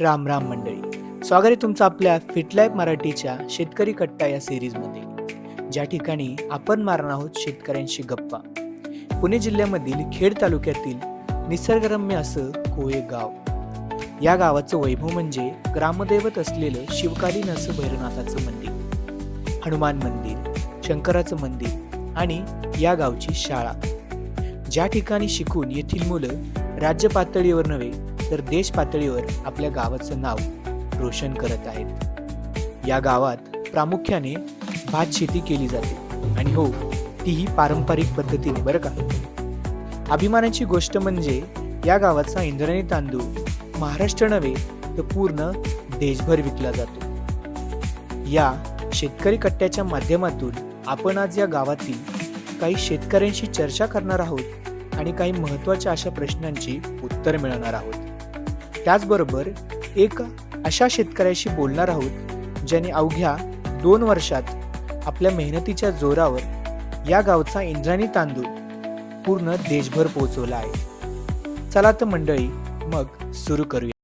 राम राम मंडळी. स्वागत आहे तुमचं आपल्या फिटलाईफ मराठीच्या शेतकरी कट्टा या सिरीजमध्ये. ज्या ठिकाणी आपण मारणार आहोत शेतकऱ्यांशी गप्पा. पुणे जिल्ह्यामधील खेड तालुक्यातील निसर्गरम्य असं कोये गाव. या गावाचं वैभव म्हणजे ग्रामदैवत असलेलं शिवकालीन असं भैरवनाथाचं मंदिर. हनुमान मंदिर शंकराचं मंदिर आणि या गावची शाळा. ज्या ठिकाणी शिकून येथील मुलं राज्य पातळीवर नव्हे तर देश पातळीवर आपल्या गावाचं नाव रोशन करत आहेत. या गावात प्रामुख्याने भात शेती केली जाते. आणि हो तीही पारंपरिक पद्धतीने बरं का? अभिमानाची गोष्ट म्हणजे या गावाचा इंद्रायणी तांदूळ महाराष्ट्र नव्हे तर पूर्ण देशभर विकला जातो. या शेतकरी कट्ट्याच्या माध्यमातून आपण आज या गावातील काही शेतकऱ्यांशी चर्चा करणार आहोत आणि काही महत्त्वाच्या अशा प्रश्नांची उत्तर मिळवणार आहोत. त्याचबरोबर एक अशा शेतकऱ्याशी बोलणार आहोत ज्याने अवघ्या दोन वर्षात आपल्या मेहनतीच्या जोरावर या गावचा इंद्रायणी तांदूळ पूर्ण देशभर पोहोचवला आहे. चला तर मंडळी मग सुरू करूया.